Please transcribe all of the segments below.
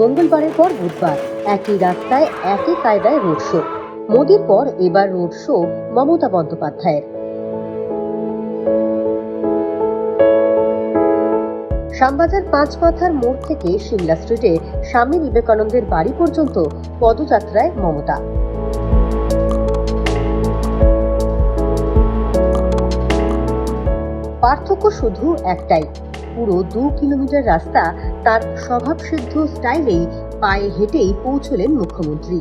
মঙ্গলবারের পর বুধবার, একই রাস্তায়, একই কায়দায় রোড শো। মোদির পর এবার রোড শো মমতা বন্দ্যোপাধ্যায়ের। শ্যামবাজার পাঁচ মাথার মোড় থেকে সিমলা স্ট্রিটে স্বামী বিবেকানন্দের বাড়ি পর্যন্ত পদযাত্রায় মমতা। পার্থক্য শুধু একটাই পুরো দু কিলোমিটার রাস্তা তার স্বভাবসিদ্ধ স্টাইলেই পায়ে হেঁটেই পৌঁছলেন মুখ্যমন্ত্রী।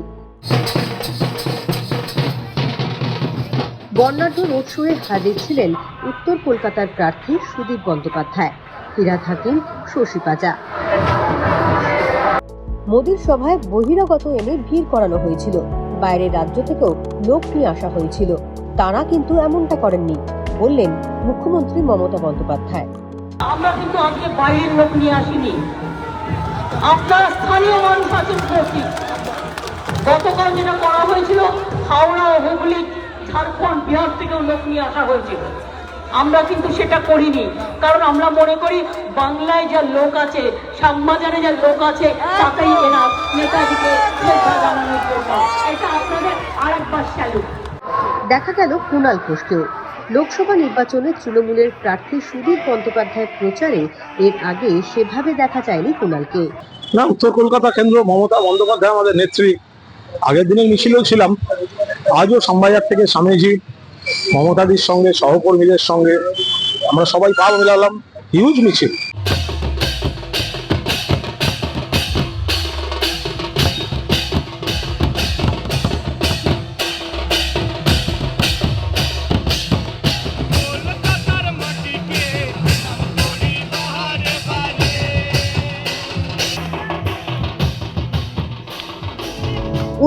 বর্ণাঢ্য রোড শোয়ে হাজির ছিলেন উত্তর কলকাতার প্রার্থী সুদীপ বন্দ্যোপাধ্যায়। ফিরাদ হাকিম শশী পাজা। মোদীর সভায় বহিরাগত এনে ভিড় করানো হয়েছিল। বাইরের রাজ্য থেকেও লোক নিয়ে আসা হয়েছিল। তারা কিন্তু এমনটা করেননি, বললেন মুখ্যমন্ত্রী মমতা বন্দ্যোপাধ্যায়। আমরা কিন্তু আজকে বাইরের লোক নিয়ে আসিনি। আপনারা স্থানীয় মানুষ আছেন উপস্থিত। গতকাল যেটা করা হয়েছিল, হাওড়া হুগলি, ঝাড়খণ্ড, বিহার থেকেও লোক নিয়ে আসা হয়েছিল। আমরা কিন্তু সেটা করিনি। কারণ আমরা মনে করি, বাংলায় যা লোক আছে, শ্যামবাজারে যা লোক আছে, তাতেই এরা নেতাজিকে শ্রদ্ধা জানানোর জন্য। এটা আপনাদের আরেকবার স্যালুট। দেখা গেল কুণাল ঘোষকেও। লোকসভা নির্বাচনে তৃণমূলের প্রার্থী সুদীপ বন্দ্যোপাধ্যায়ের প্রচারে এর আগে সেভাবে দেখা যায়নি কুণালকে। না, উত্তর কলকাতা কেন্দ্র মমতা বন্দ্যোপাধ্যায় আমাদের নেত্রী। আগের দিনের মিছিলেও ছিলাম, আজও শ্যামবাজার থেকে স্বামীজি, মমতাদির সঙ্গে, সহকর্মীদের সঙ্গে আমরা সবাই পা মেলালাম। হিউজ মিছিল।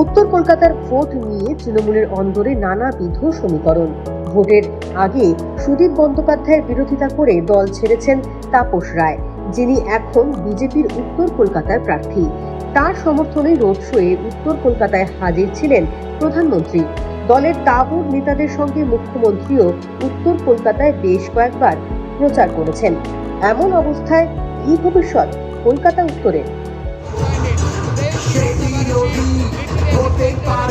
উত্তর কলকাতার ভোট নিয়ে তৃণমূলের অন্দরে নানাবিধ সমীকরণ। ভোটের আগে সুদীপ বন্দ্যোপাধ্যায়ের বিরোধিতা করে দল ছেড়েছেন তাপস রায়, যিনি এখন বিজেপির উত্তর কলকাতার প্রার্থী। তার সমর্থনে রোড শোয়ে উত্তর কলকাতায় হাজির ছিলেন প্রধানমন্ত্রী। দলের তাবর নেতাদের সঙ্গে মুখ্যমন্ত্রীও উত্তর কলকাতায় বেশ কয়েকবার প্রচার করেছেন। এমন অবস্থায় কি ভবিষ্যৎ কলকাতা উত্তরে? ouvir. Vou tentar.